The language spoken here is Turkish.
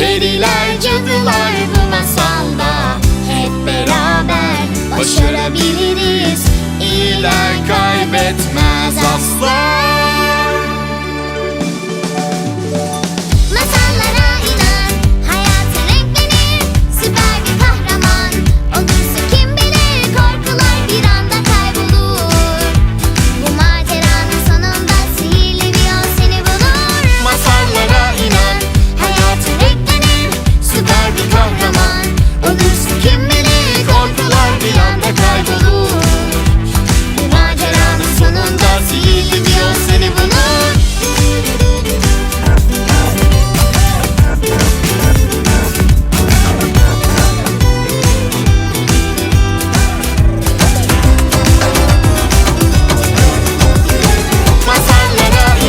Periler cadılar bu masalda. Hep beraber başarabiliriz. İyiler kaybetmez asla come on.